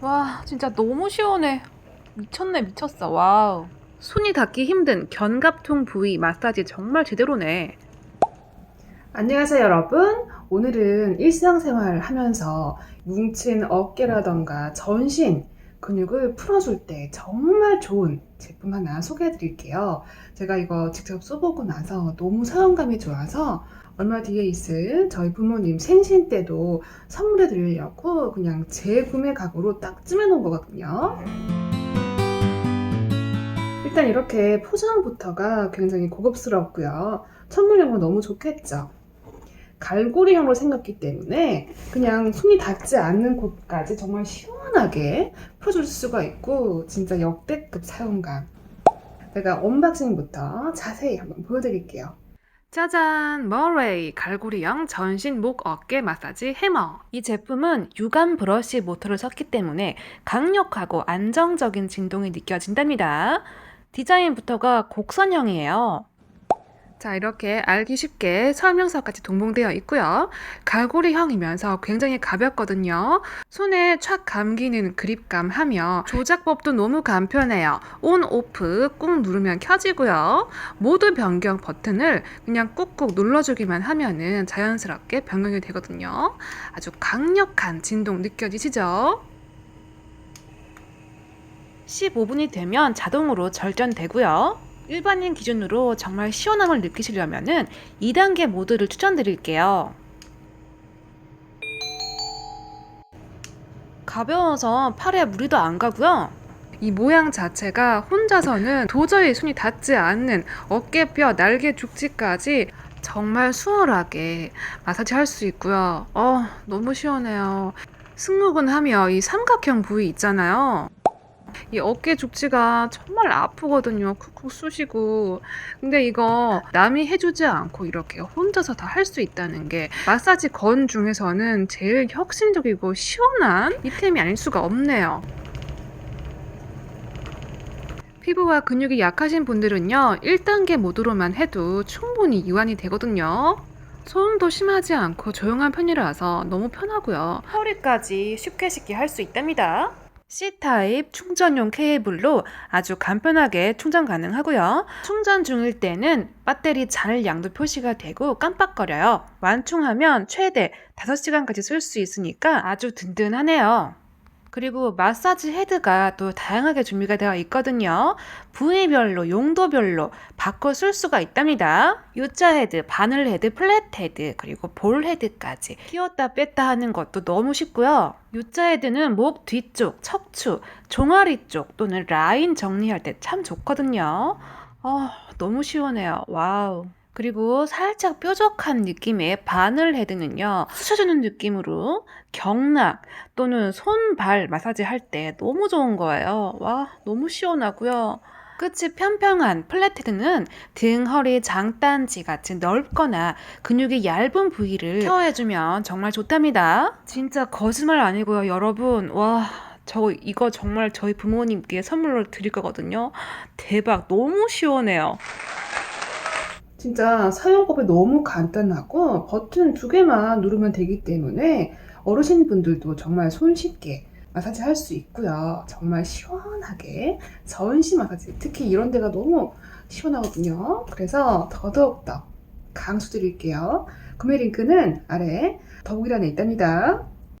와, 진짜 너무 시원해. 미쳤네, 미쳤어. 와우. 손이 닿기 힘든 견갑통 부위 마사지 정말 제대로네. 안녕하세요, 여러분. 오늘은 일상생활 하면서 뭉친 어깨라던가 전신 근육을 풀어줄 때 정말 좋은 제품 하나 소개해 드릴게요. 제가 이거 직접 써보고 나서 너무 사용감이 좋아서 얼마 뒤에 있을 저희 부모님 생신 때도 선물해 드리려고 그냥 재구매 각오로 딱 찜해 놓은 거거든요. 일단 이렇게 포장부터가 굉장히 고급스럽고요. 선물용으로 너무 좋겠죠. 갈고리형으로 생겼기 때문에 그냥 손이 닿지 않는 곳까지 정말 시원하게 풀어줄 수가 있고 진짜 역대급 사용감. 제가 언박싱부터 자세히 한번 보여드릴게요. 짜잔! 머레이 갈고리형 전신 목 어깨 마사지 해머. 이 제품은 유감 브러쉬 모터를 썼기 때문에 강력하고 안정적인 진동이 느껴진답니다. 디자인부터가 곡선형이에요. 자, 이렇게 알기 쉽게 설명서까지 동봉되어 있고요. 갈고리형이면서 굉장히 가볍거든요. 손에 촥 감기는 그립감 하며 조작법도 너무 간편해요. 온, 오프 꾹 누르면 켜지고요. 모드 변경 버튼을 그냥 꾹꾹 눌러주기만 하면은 자연스럽게 변경이 되거든요. 아주 강력한 진동 느껴지시죠? 15분이 되면 자동으로 절전되고요. 일반인 기준으로 정말 시원함을 느끼시려면은 2단계 모드를 추천드릴게요. 가벼워서 팔에 무리도 안 가고요. 이 모양 자체가 혼자서는 도저히 손이 닿지 않는 어깨뼈, 날개 죽지까지 정말 수월하게 마사지 할 수 있고요. 어, 너무 시원해요. 승모근 하며 이 삼각형 부위 있잖아요. 이 어깨 죽지가 정말 아프거든요. 쿡쿡 쑤시고. 근데 이거 남이 해주지 않고 이렇게 혼자서 다 할 수 있다는 게 마사지 건 중에서는 제일 혁신적이고 시원한 이템이 아닐 수가 없네요. 피부와 근육이 약하신 분들은요, 1단계 모드로만 해도 충분히 이완이 되거든요. 소음도 심하지 않고 조용한 편이라서 너무 편하고요. 허리까지 쉽게 쉽게 할 수 있답니다. C타입 충전용 케이블로 아주 간편하게 충전 가능하고요. 충전 중일 때는 배터리 잔을 양도 표시가 되고 깜빡거려요. 완충하면 최대 5시간까지 쓸 수 있으니까 아주 든든하네요. 그리고 마사지 헤드가 또 다양하게 준비가 되어 있거든요. 부위별로, 용도별로 바꿔 쓸 수가 있답니다. U자 헤드, 바늘 헤드, 플랫 헤드, 그리고 볼 헤드까지 끼웠다 뺐다 하는 것도 너무 쉽고요. U자 헤드는 목 뒤쪽, 척추, 종아리 쪽 또는 라인 정리할 때 참 좋거든요. 아, 너무 시원해요. 와우. 그리고 살짝 뾰족한 느낌의 바늘 헤드는요, 쑤셔주는 느낌으로 경락 또는 손, 발 마사지 할 때 너무 좋은 거예요. 와, 너무 시원하고요. 끝이 평평한 플랫 헤드는 등, 허리, 장단지 같이 넓거나 근육이 얇은 부위를 케어해주면 정말 좋답니다. 진짜 거짓말 아니고요, 여러분. 와, 저 이거 정말 저희 부모님께 선물로 드릴 거거든요. 대박, 너무 시원해요. 진짜 사용법이 너무 간단하고 버튼 두 개만 누르면 되기 때문에 어르신분들도 정말 손쉽게 마사지 할 수 있고요. 정말 시원하게 전신 마사지 특히 이런 데가 너무 시원하거든요. 그래서 더더욱더 강추드릴게요. 구매 링크는 아래 더보기란에 있답니다.